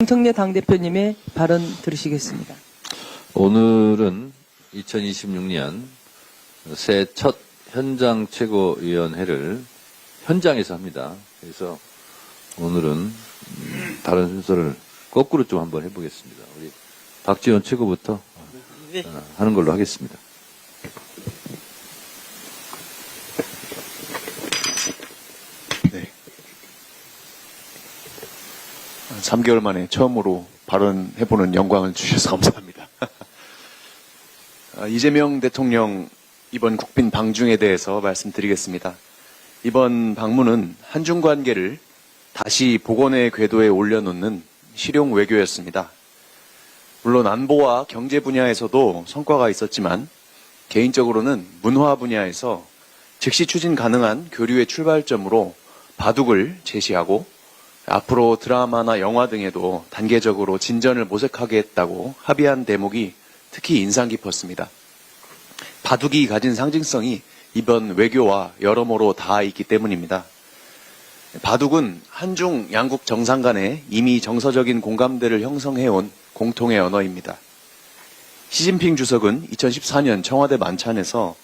정청래 당대표님의 발언 들으시겠습니다. 오늘은 2026년 새 첫 현장 최고위원회를 현장에서 합니다. 그래서 오늘은 음, 다른 순서를 거꾸로 좀 한번 해보겠습니다. 우리 박지원 최고부터 어, 하는 걸로 하겠습니다. 3개월 만에 처음으로 발언해보는 영광을 주셔서 감사합니다. 아, 이재명 대통령 이번 국빈 방중에 대해서 말씀드리겠습니다. 이번 방문은 한중 관계를 다시 복원의 궤도에 올려놓는 실용 외교였습니다. 물론 안보와 경제 분야에서도 성과가 있었지만 개인적으로는 문화 분야에서 즉시 추진 가능한 교류의 출발점으로 바둑을 제시하고 앞으로 드라마나 영화 등에도 단계적으로 진전을 모색하겠다고 합의한 대목이 특히 인상 깊었습니다. 바둑이 가진 상징성이 이번 외교와 여러모로 닿아 있기 때문입니다. 바둑은 한중 양국 정상 간에 이미 정서적인 공감대를 형성해온 공통의 언어입니다. 시진핑 주석은 2014년 청와대 만찬에서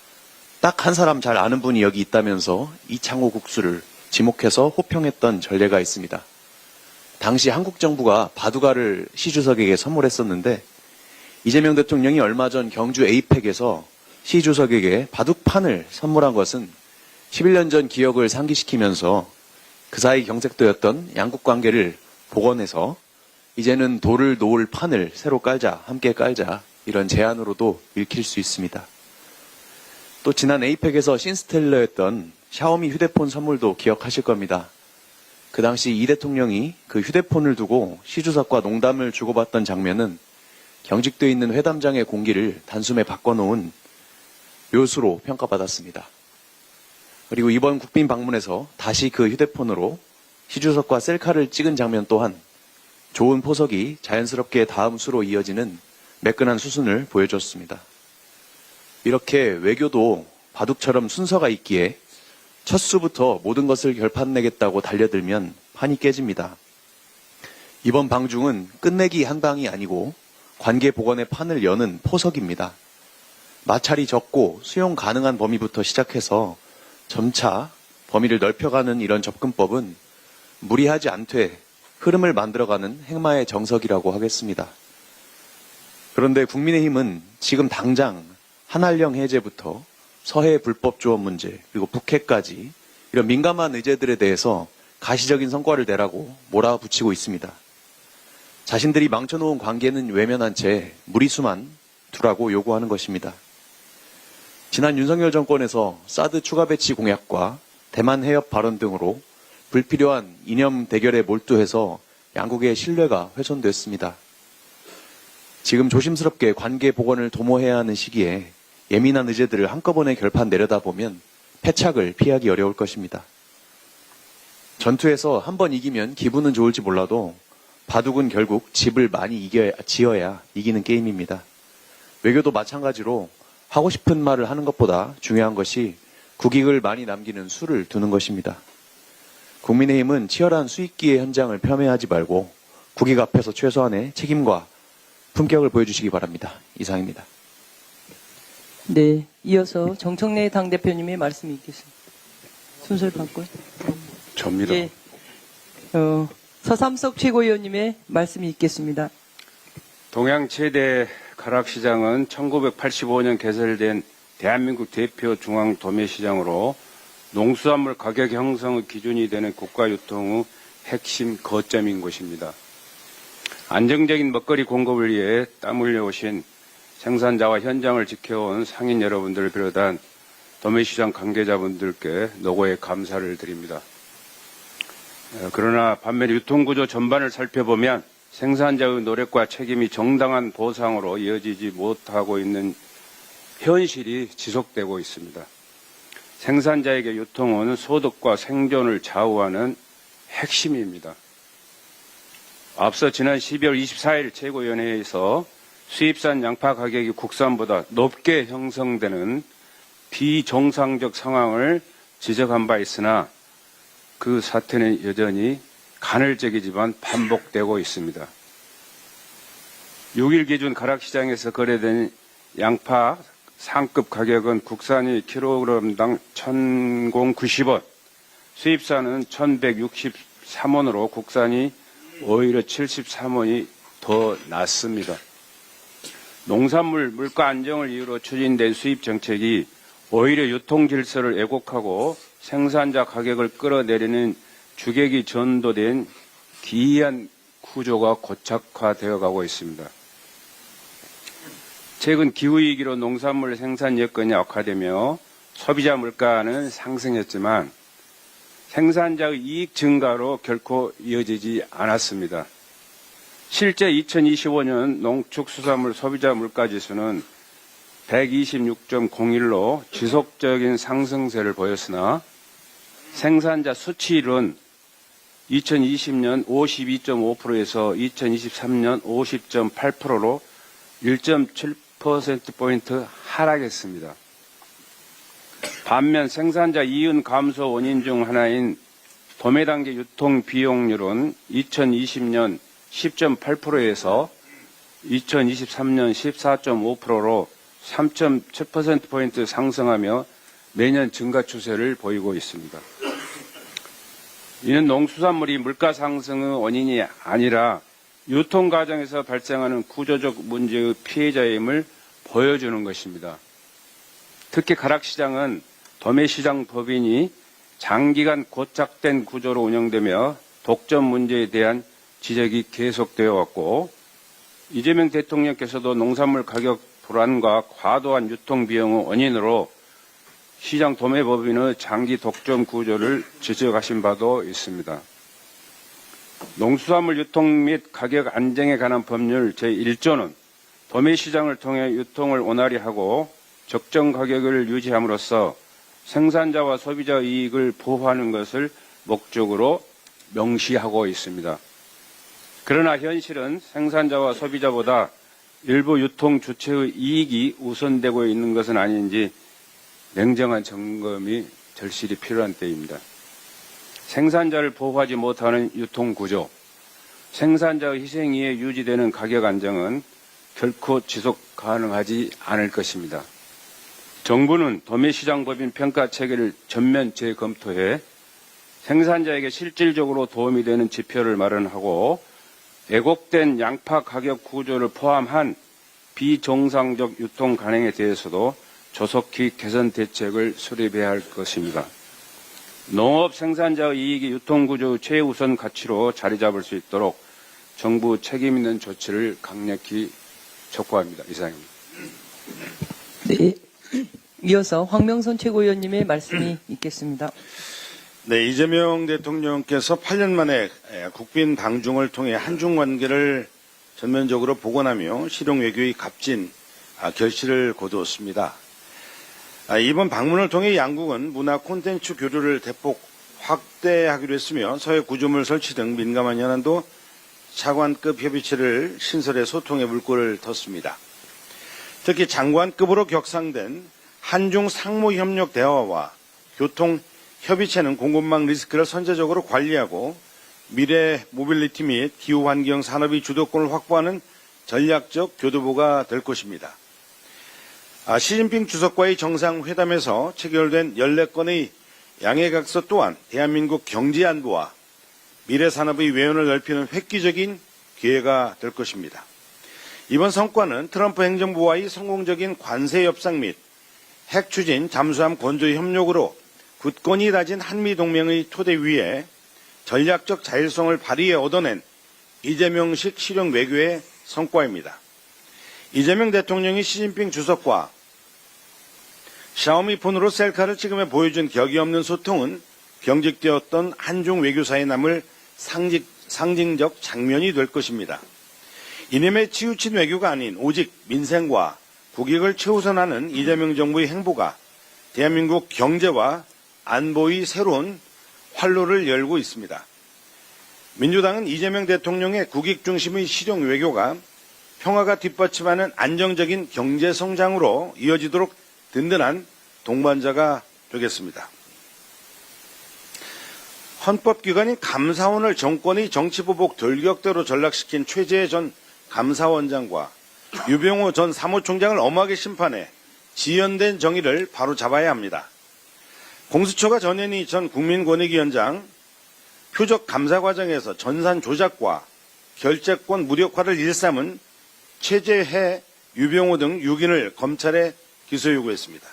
딱 한 사람 잘 아는 분이 여기 있다면서 이창호 국수를 지목해서 호평했던 전례가 있습니다. 당시 한국 정부가 바둑알을 시 주석에게 선물했었는데 이재명 대통령이 얼마 전 경주 에이펙에서 시 주석에게 바둑판을 선물한 것은 11년 전 기억을 상기시키면서 그 사이 경색되었던 양국 관계를 복원해서 이제는 돌을 놓을 판을 새로 깔자, 함께 깔자 이런 제안으로도 읽힐 수 있습니다. 또 지난 에이펙에서 신스텔러였던 샤오미 휴대폰 선물도 기억하실 겁니다. 그 당시 이 대통령이 그 휴대폰을 두고 시 주석과 농담을 주고받던 장면은 경직돼 있는 회담장의 공기를 단숨에 바꿔놓은 묘수로 평가받았습니다. 그리고 이번 국빈 방문에서 다시 그 휴대폰으로 시 주석과 셀카를 찍은 장면 또한 좋은 포석이 자연스럽게 다음 수로 이어지는 매끈한 수순을 보여줬습니다. 이렇게 외교도 바둑처럼 순서가 있기에 첫 수부터 모든 것을 결판내겠다고 달려들면 판이 깨집니다. 이번 방중은 끝내기 한 방이 아니고 관계 복원의 판을 여는 포석입니다. 마찰이 적고 수용 가능한 범위부터 시작해서 점차 범위를 넓혀가는 이런 접근법은 무리하지 않되 흐름을 만들어가는 행마의 정석이라고 하겠습니다. 그런데 국민의힘은 지금 당장 한한령 해제부터 서해 불법 조업 문제 그리고 북해까지 이런 민감한 의제들에 대해서 가시적인 성과를 내라고 몰아붙이고 있습니다. 자신들이 망쳐놓은 관계는 외면한 채 무리수만 두라고 요구하는 것입니다. 지난 윤석열 정권에서 사드 추가 배치 공약과 대만 해협 발언 등으로 불필요한 이념 대결에 몰두해서 양국의 신뢰가 훼손됐습니다. 지금 조심스럽게 관계 복원을 도모해야 하는 시기에 예민한 의제들을 한꺼번에 결판 내려다보면 패착을 피하기 어려울 것입니다. 전투에서 한 번 이기면 기분은 좋을지 몰라도 바둑은 결국 집을 많이 이겨야, 지어야 이기는 게임입니다. 외교도 마찬가지로 하고 싶은 말을 하는 것보다 중요한 것이 국익을 많이 남기는 수를 두는 것입니다. 국민의힘은 치열한 수익기의 현장을 폄훼하지 말고 국익 앞에서 최소한의 책임과 품격을 보여주시기 바랍니다. 이상입니다. 네, 이어서 정청래 당 대표님의 말씀이 있겠습니다. 순서를 바꿔요. 접니다. 예, 어, 서삼석 최고위원님의 말씀이 있겠습니다. 동양 최대 가락시장은 1985년 개설된 대한민국 대표 중앙 도매시장으로 농수산물 가격 형성의 기준이 되는 국가 유통의 핵심 거점인 곳입니다. 안정적인 먹거리 공급을 위해 땀 흘려오신 생산자와 현장을 지켜온 상인 여러분들을 비롯한 도매시장 관계자분들께 노고의 감사를 드립니다. 어, 그러나 반면 유통구조 전반을 살펴보면 생산자의 노력과 책임이 정당한 보상으로 이어지지 못하고 있는 현실이 지속되고 있습니다. 생산자에게 유통은 소득과 생존을 좌우하는 핵심입니다. 앞서 지난 12월 24일 최고위원회에서 수입산 양파 가격이 국산보다 높게 형성되는 비정상적 상황을 지적한 바 있으나 그 사태는 여전히 간헐적이지만 반복되고 있습니다. 6일 기준 가락시장에서 거래된 양파 상급 가격은 국산이 킬로그램당 1,090원, 수입산은 1,163원으로 국산이 오히려 73원이 더 낮습니다. 농산물 물가 안정을 이유로 추진된 수입 정책이 오히려 유통 질서를 왜곡하고 생산자 가격을 끌어내리는 주객이 전도된 기이한 구조가 고착화되어 가고 있습니다. 최근 기후위기로 농산물 생산 여건이 악화되며 소비자 물가는 상승했지만 생산자의 이익 증가로 결코 이어지지 않았습니다. 실제 2025년 농축수산물 소비자 물가 지수는 126.01로 지속적인 상승세를 보였으나 생산자 수치율은 2020년 52.5%에서 2023년 50.8%로 1.7%포인트 하락했습니다. 반면 생산자 이윤 감소 원인 중 하나인 도매 단계 유통 비용률은 2020년 10.8%에서 2023년 14.5%로 3.7%포인트 상승하며 매년 증가 추세를 보이고 있습니다. 이는 농수산물이 물가 상승의 원인이 아니라 유통 과정에서 발생하는 구조적 문제의 피해자임을 보여주는 것입니다. 특히 가락 시장은 도매시장 법인이 장기간 고착된 구조로 운영되며 독점 문제에 대한 지적이 계속되어 왔고 이재명 대통령께서도 농산물 가격 불안과 과도한 유통 비용의 원인으로 시장 도매법인의 장기 독점 구조를 지적하신 바도 있습니다. 농수산물 유통 및 가격 안정에 관한 법률 제1조는 도매시장을 통해 유통을 원활히 하고 적정 가격을 유지함으로써 생산자와 소비자 이익을 보호하는 것을 목적으로 명시하고 있습니다. 그러나 현실은 생산자와 소비자보다 일부 유통 주체의 이익이 우선되고 있는 것은 아닌지 냉정한 점검이 절실히 필요한 때입니다. 생산자를 보호하지 못하는 유통 구조, 생산자의 희생에 의해 유지되는 가격 안정은 결코 지속 가능하지 않을 것입니다. 정부는 도매시장법인 평가 체계를 전면 재검토해 생산자에게 실질적으로 도움이 되는 지표를 마련하고 왜곡된 양파 가격 구조를 포함한 비정상적 유통 간행에 대해서도 조속히 개선 대책을 수립해야 할 것입니다. 농업 생산자의 이익이 유통구조의 최우선 가치로 자리 잡을 수 있도록 정부 책임 있는 조치를 강력히 촉구합니다. 이상입니다. 네. 이어서 황명선 최고위원님의 말씀이 있겠습니다. 네, 이재명 대통령께서 8년 만에 국빈 방중을 통해 한중 관계를 전면적으로 복원하며 실용 외교의 값진 아, 결실을 거두었습니다. 아, 이번 방문을 통해 양국은 문화 콘텐츠 교류를 대폭 확대하기로 했으며 서해 구조물 설치 등 민감한 현안도 차관급 협의체를 신설해 소통의 물꼬를 텄습니다. 특히 장관급으로 격상된 한중 상무협력 대화와 교통 협의체는 공급망 리스크를 선제적으로 관리하고 미래 모빌리티 및 기후 환경 산업의 주도권을 확보하는 전략적 교두보가 될 것입니다. 아, 시진핑 주석과의 정상회담에서 체결된 14건의 양해각서 또한 대한민국 경제 안보와 미래 산업의 외연을 넓히는 획기적인 기회가 될 것입니다. 이번 성과는 트럼프 행정부와의 성공적인 관세 협상 및 핵 추진 잠수함 건조 협력으로 굳건히 다진 한미 동맹의 토대 위에 전략적 자율성을 발휘해 얻어낸 이재명식 실용 외교의 성과입니다. 이재명 대통령이 시진핑 주석과 샤오미 폰으로 셀카를 찍으며 보여준 격이 없는 소통은 경직되었던 한중 외교사에 남을 상직, 상징 적 장면이 될 것입니다. 이념에 치우친 외교가 아닌 오직 민생과 국익을 최우선하는 이재명 정부의 행보가 대한민국 경제와 안보의 새로운 활로를 열고 있습니다. 민주당은 이재명 대통령의 국익 중심의 실용 외교가 평화가 뒷받침하는 안정적인 경제 성장으로 이어지도록 든든한 동반자가 되겠습니다. 헌법기관인 감사원을 정권의 정치보복 돌격대로 전락시킨 최재해 전 감사원장과 유병호 전 사무총장을 엄하게 심판해 지연된 정의를 바로 잡아야 합니다. 공수처가 전현희 전 국민권익위원장 표적 감사 과정에서 전산 조작과 결재권 무력화를 일삼은 최재해, 유병호 등 6인을 검찰에 기소 요구했습니다.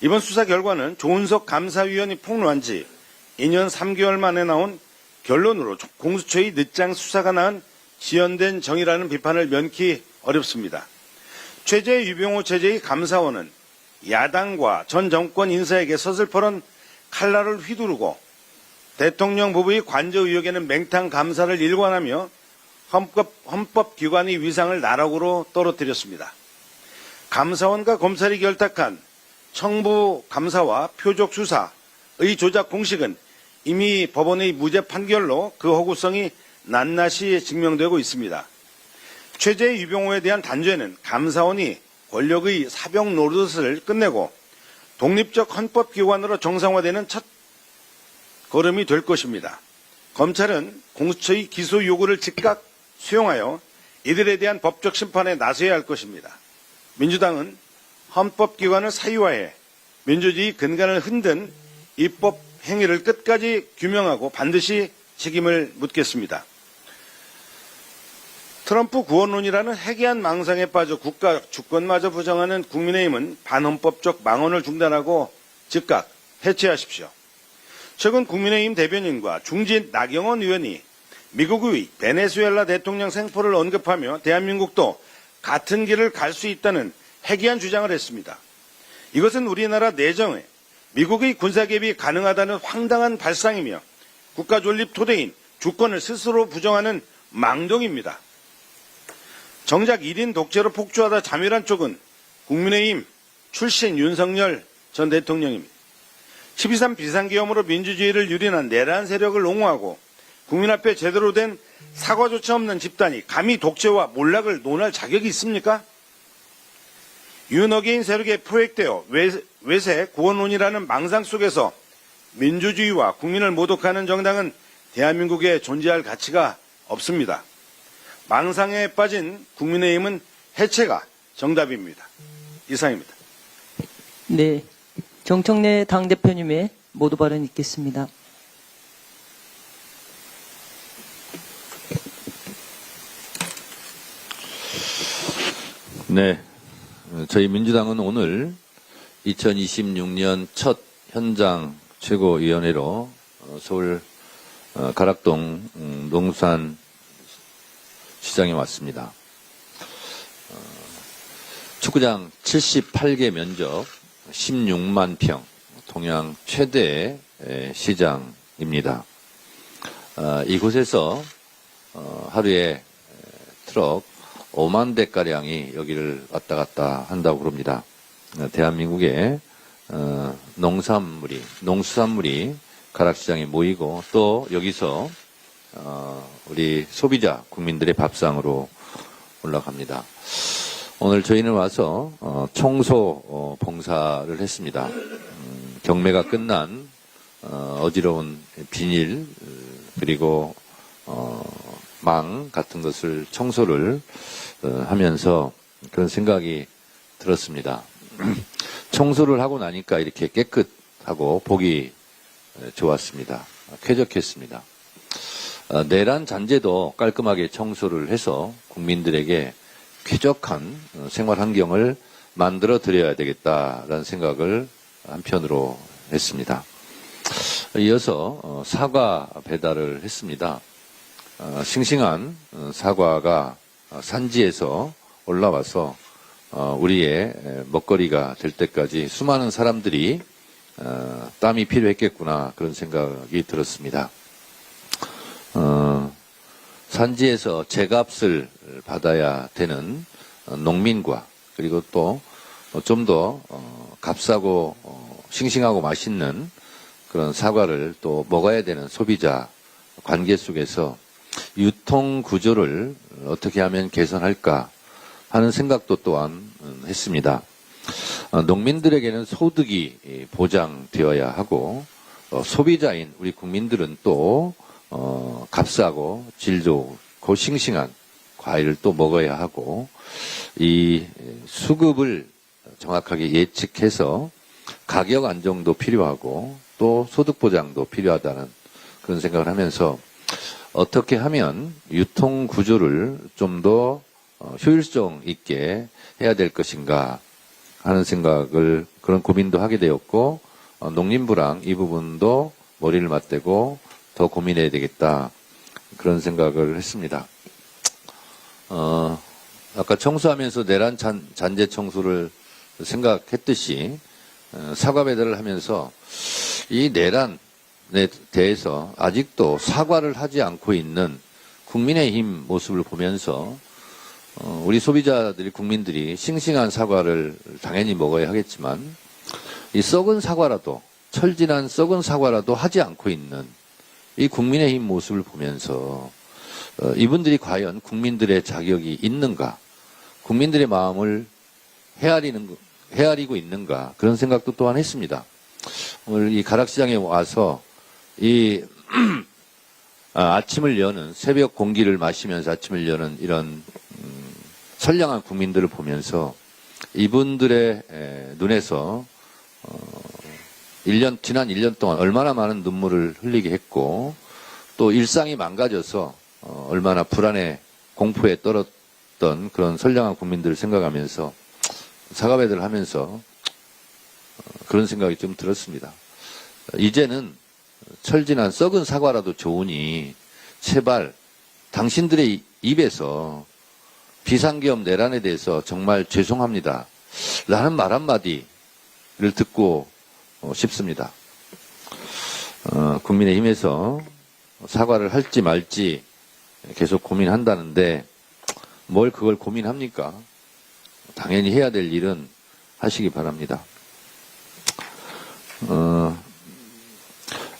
이번 수사 결과는 조은석 감사위원이 폭로한 지 2년 3개월 만에 나온 결론으로 공수처의 늦장 수사가 낳은 지연된 정의라는 비판을 면키 어렵습니다. 최재 유병호 체제의 감사원은 야당과 전 정권 인사에게 서슬퍼런 칼날을 휘두르고 대통령 부부의 관저 의혹에는 맹탕 감사를 일관하며 헌법, 헌법기관의 위상을 나락으로 떨어뜨렸습니다. 감사원과 검찰이 결탁한 청부 감사와 표적 수사의 조작 공식은 이미 법원의 무죄 판결로 그 허구성이 낱낱이 증명되고 있습니다. 최재 유병호에 대한 단죄는 감사원이 권력의 사병 노릇을 끝내고 독립적 헌법기관으로 정상화되는 첫 걸음이 될 것입니다. 검찰은 공수처의 기소 요구를 즉각 수용하여 이들에 대한 법적 심판에 나서야 할 것입니다. 민주당은 헌법기관을 사유화해 민주주의 근간을 흔든 입법 행위를 끝까지 규명하고 반드시 책임을 묻겠습니다. 트럼프 구원론이라는 해괴한 망상에 빠져 국가 주권마저 부정하는 국민의힘은 반헌법적 망언을 중단하고 즉각 해체하십시오. 최근 국민의힘 대변인과 중진 나경원 의원이 미국의 베네수엘라 대통령 생포를 언급하며 대한민국도 같은 길을 갈 수 있다는 해괴한 주장을 했습니다. 이것은 우리나라 내정에 미국의 군사 개입이 가능하다는 황당한 발상이며 국가 존립 토대인 주권을 스스로 부정하는 망동입니다. 정작 1인 독재로 폭주하다 자멸한 쪽은 국민의힘 출신 윤석열 전 대통령입니다. 12.3 비상기험으로 민주주의를 유린한 내란 세력을 옹호하고 국민 앞에 제대로 된 사과조차 없는 집단이 감히 독재와 몰락을 논할 자격이 있습니까? 윤어게인 세력에 포획되어 외세 구원론이라는 망상 속에서 민주주의와 국민을 모독하는 정당은 대한민국에 존재할 가치가 없습니다. 망상에 빠진 국민의힘은 해체가 정답입니다. 이상입니다. 네. 정청래 당대표님의 모두 발언 있겠습니다. 네. 어, 저희 민주당은 오늘 2026년 첫 현장 최고위원회로 어, 서울 어, 가락동 음, 농산 시장에 왔습니다. 축구장 78개 면적 16만 평, 동양 최대 시장입니다. 이곳에서 하루에 트럭 5만 대가량이 여기를 왔다 갔다 한다고 그럽니다. 어, 대한민국의 어, 농산물이, 농수산물이 가락시장에 모이고 또 여기서 어, 우리 소비자 국민들의 밥상으로 올라갑니다. 오늘 저희는 와서 청소 봉사를 했습니다. 음, 경매가 끝난 어 지러운 비닐 그리고 망 같은 것을 청소를 어, 하면서 그런 생각이 들었습니다. 청소를 하고 나니까 이렇게 깨끗하고 보기 좋았습니다. 쾌적했습니다. 어, 내란 잔재도 깔끔하게 청소를 해서 국민들에게 쾌적한 어, 생활 환경을 만들어 드려야 되겠다라는 생각을 한편으로 했습니다. 이어서 사과 배달을 했습니다. 싱싱한 사과가 어, 산지에서 올라와서 어, 우리의 먹거리가 될 때까지 수많은 사람들이 어, 땀이 필요했겠구나 그런 생각이 들었습니다. 산지에서 제값을 받아야 되는 농민과 그리고 또 좀 더 값싸고 싱싱하고 맛있는 그런 사과를 또 먹어야 되는 소비자 관계 속에서 유통 구조를 어떻게 하면 개선할까 하는 생각도 또한 음, 했습니다. 어, 농민들에게는 소득이 보장되어야 하고 어, 소비자인 우리 국민들은 또 어, 값싸고 질 좋고 싱싱한 과일을 또 먹어야 하고 이 수급을 정확하게 예측해서 가격 안정도 필요하고 또 소득 보장도 필요하다는 그런 생각을 하면서 어떻게 하면 유통 구조를 좀더 어, 효율성 있게 해야 될 것인가 하는 생각을 그런 고민도 하게 되었고 어, 농림부랑 이 부분도 머리를 맞대고 더 고민해야 되겠다 그런 생각을 했습니다. 어, 아까 청소하면서 내란 잔, 잔재 청소를 생각했듯이 어, 사과 배달을 하면서 이 내란에 대해서 아직도 사과를 하지 않고 있는 국민의힘 모습을 보면서 어, 우리 소비자들이 국민들이 싱싱한 사과를 당연히 먹어야 하겠지만 이 썩은 사과라도 철진한 썩은 사과라도 하지 않고 있는 이 국민의힘 모습을 보면서 어, 이분들이 과연 국민들의 자격이 있는가, 국민들의 마음을 헤아리는 거- 헤아리고 있는가 그런 생각도 또한 했습니다. 오늘 이 가락시장에 와서 이 아, 아침을 여는 새벽 공기를 마시면서 아침을 여는 이런 음, 선량한 국민들을 보면서 이분들의 에, 눈에서 어, 1년 지난 1년 동안 얼마나 많은 눈물을 흘리게 했고 또 일상이 망가져서 어, 얼마나 불안에 공포에 떨었던 그런 선량한 국민들을 생각하면서 사과배들 하면서 어, 그런 생각이 좀 들었습니다. 이제는 철진한 썩은 사과라도 좋으니 제발 당신들의 이- 입에서 비상계엄 내란에 대해서 정말 죄송합니다. 라는 말 한마디를 듣고 어, 싶습니다. 어, 국민의힘에서 사과를 할지 말지 계속 고민한다는데 뭘 그걸 고민합니까? 당연히 해야 될 일은 하시기 바랍니다. 어,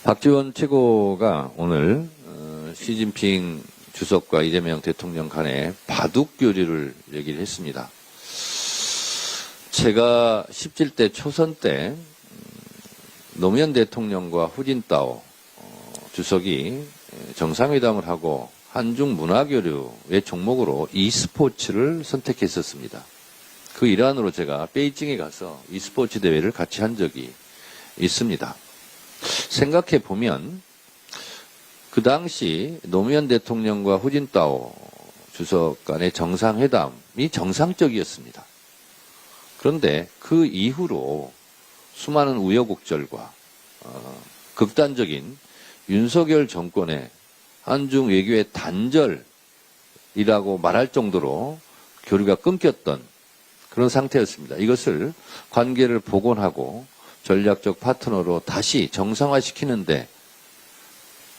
박지원 최고가 오늘 어, 시진핑 주석과 이재명 대통령 간에 바둑 교류를 얘기를 했습니다. 제가 17대 초선 때 음, 노무현 대통령과 후진타오 어, 주석이 정상회담을 하고 한중 문화교류의 종목으로 e스포츠를 선택했었습니다. 그 일환으로 제가 베이징에 가서 e스포츠 대회를 같이 한 적이 있습니다. 생각해 보면 그 당시 노무현 대통령과 후진타오 주석 간의 정상회담이 정상적이었습니다. 그런데 그 이후로 수많은 우여곡절과 어, 극단적인 윤석열 정권의 한중 외교의 단절이라고 말할 정도로 교류가 끊겼던 그런 상태였습니다. 이것을 관계를 복원하고 전략적 파트너로 다시 정상화시키는데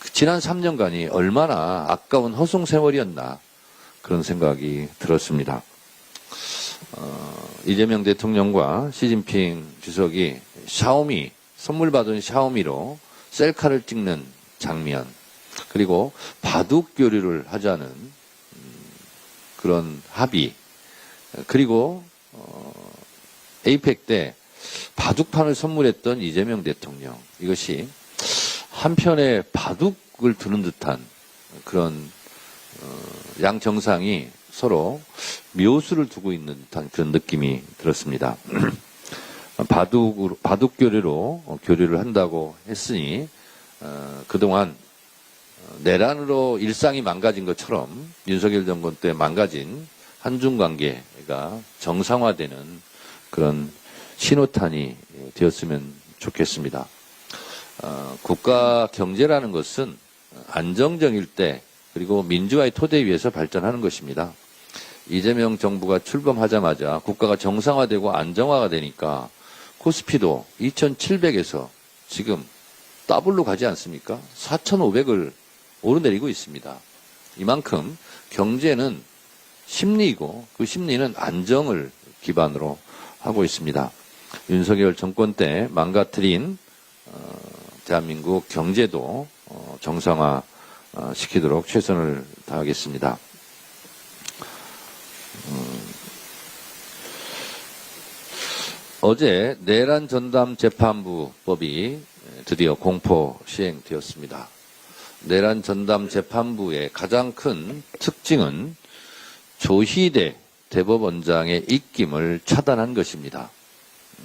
그 지난 3년간이 얼마나 아까운 허송 세월이었나 그런 생각이 들었습니다. 어, 이재명 대통령과 시진핑 주석이 샤오미 선물 받은 샤오미로 셀카를 찍는 장면 그리고 바둑 교류를 하자는 음, 그런 합의. 그리고 어, 에이펙 때 바둑판을 선물했던 이재명 대통령. 이것이 한편에 바둑을 두는 듯한 그런 어, 양 정상이 서로 묘수를 두고 있는 듯한 그런 느낌이 들었습니다. 바둑으로, 바둑 교류로 어, 교류를 한다고 했으니 어, 그동안 어, 내란으로 일상이 망가진 것처럼 윤석열 정권 때 망가진 한중 관계가 정상화되는 그런 신호탄이 되었으면 좋겠습니다. 어, 국가 경제라는 것은 안정적일 때 그리고 민주화의 토대 위에서 발전하는 것입니다. 이재명 정부가 출범하자마자 국가가 정상화되고 안정화가 되니까 코스피도 2,700에서 지금 더블로 가지 않습니까? 4,500을 오르내리고 있습니다. 이만큼 경제는 심리이고 그 심리는 안정을 기반으로 하고 있습니다. 윤석열 정권 때 망가뜨린 어, 대한민국 경제도 어, 정상화 어, 시키도록 최선을 다하겠습니다. 어제 내란 전담 재판부법이 드디어 공포 시행되었습니다. 내란 전담 재판부의 가장 큰 특징은 조희대 대법원장의 입김을 차단한 것입니다. 음,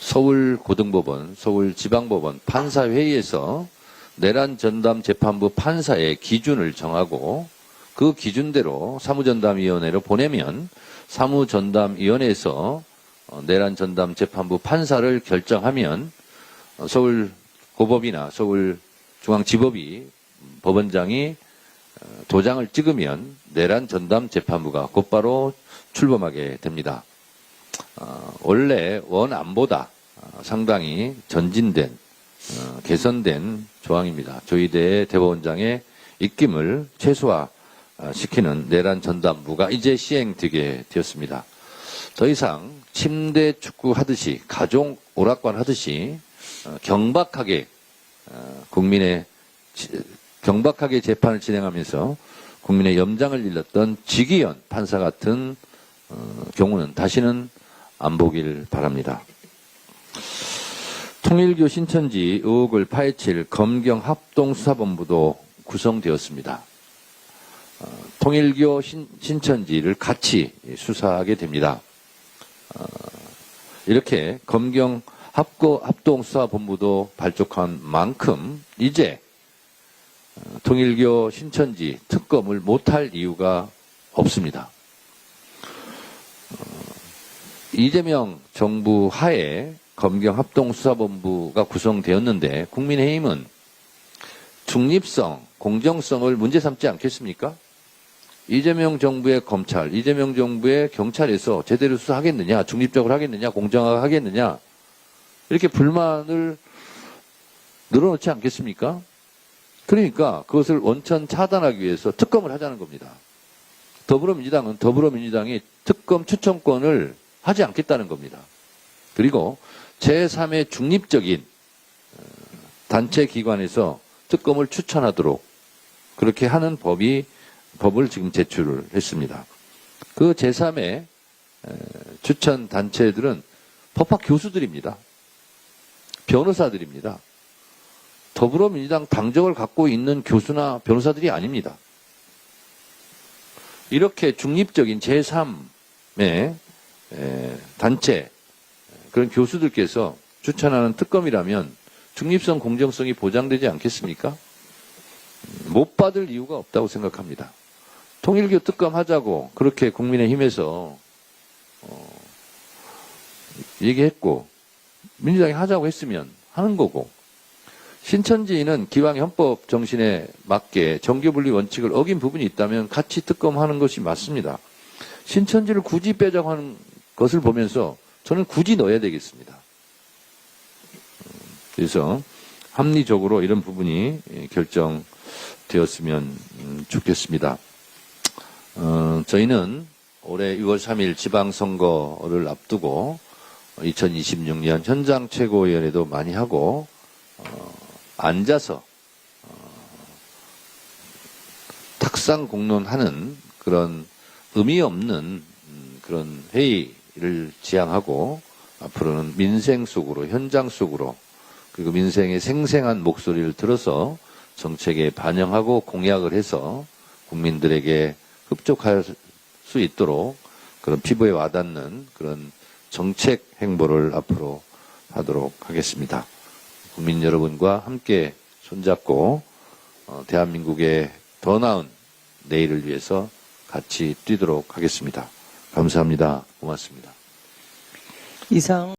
서울고등법원, 서울지방법원 판사회의에서 내란 전담 재판부 판사의 기준을 정하고 그 기준대로 사무전담위원회로 보내면 사무전담위원회에서 어, 내란 전담 재판부 판사를 결정하면 어, 서울 고법이나 서울 중앙지법이 법원장이 어, 도장을 찍으면 내란 전담 재판부가 곧바로 출범하게 됩니다. 어, 원래 원안보다 어, 상당히 전진된 어, 개선된 조항입니다. 조희대 대법원장의 입김을 최소화시키는 내란 전담부가 이제 시행되게 되었습니다. 더 이상 침대 축구 하듯이 가족 오락관 하듯이 어, 경박하게 어, 국민의 지- 경박하게 재판을 진행하면서 국민의 염장을 일렀던 지기현 판사 같은 어, 경우는 다시는 안 보길 바랍니다. 통일교 신천지 의혹을 파헤칠 검경 합동수사본부도 구성되었습니다. 어, 통일교 신, 신천지를 같이 수사하게 됩니다. 어, 이렇게 검경 합고 합동수사본부도 발족한 만큼 이제 어, 통일교 신천지 특검을 못할 이유가 없습니다. 어, 이재명 정부 하에 검경 합동수사본부가 구성되었는데 국민의힘은 중립성, 공정성을 문제 삼지 않겠습니까? 이재명 정부의 검찰, 이재명 정부의 경찰에서 제대로 수사하겠느냐, 중립적으로 하겠느냐, 공정하게 하겠느냐, 이렇게 불만을 늘어놓지 않겠습니까? 그러니까 그것을 원천 차단하기 위해서 특검을 하자는 겁니다. 더불어민주당은 더불어민주당이 특검 추천권을 하지 않겠다는 겁니다. 그리고 제3의 중립적인 어, 단체 기관에서 특검을 추천하도록 그렇게 하는 법이 법을 지금 제출을 했습니다. 그 제3의 추천 단체들은 법학 교수들입니다. 변호사들입니다. 더불어민주당 당적을 갖고 있는 교수나 변호사들이 아닙니다. 이렇게 중립적인 제3의 단체 그런 교수들께서 추천하는 특검이라면 중립성 공정성이 보장되지 않겠습니까? 못 받을 이유가 없다고 생각합니다. 통일교 특검 하자고 그렇게 국민의힘에서 어, 얘기했고 민주당이 하자고 했으면 하는 거고 신천지는 기왕 헌법 정신에 맞게 정교분리 원칙을 어긴 부분이 있다면 같이 특검하는 것이 맞습니다. 신천지를 굳이 빼자고 하는 것을 보면서 저는 굳이 넣어야 되겠습니다. 그래서 합리적으로 이런 부분이 결정되었으면 음, 좋겠습니다. 어, 저희는 올해 6월 3일 지방선거를 앞두고 2026년 현장 최고위원회도 많이 하고 어, 앉아서 어, 탁상 공론하는 그런 의미 없는 음, 그런 회의를 지향하고 앞으로는 민생 속으로 현장 속으로 그리고 민생의 생생한 목소리를 들어서 정책에 반영하고 공약을 해서 국민들에게 흡족할 수 있도록 그런 피부에 와닿는 그런 정책 행보를 앞으로 하도록 하겠습니다. 국민 여러분과 함께 손잡고 어, 대한민국의 더 나은 내일을 위해서 같이 뛰도록 하겠습니다. 감사합니다. 고맙습니다. 이상